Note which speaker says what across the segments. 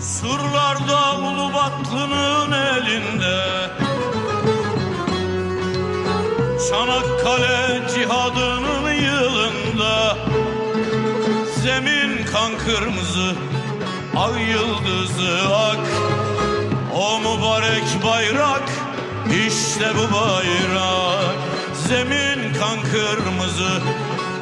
Speaker 1: Surlarda Ulubatlı'nın elinde. Çanakkale cihadının yılında. Zemin kan kırmızı Ay yıldızı ak. O mübarek bayrak işte bu bayrak. Zemin kan kırmızı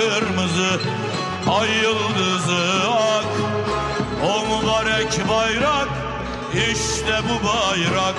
Speaker 1: kırmızı Ay yıldızı ak. O mübarek bayrak işte bu bayrak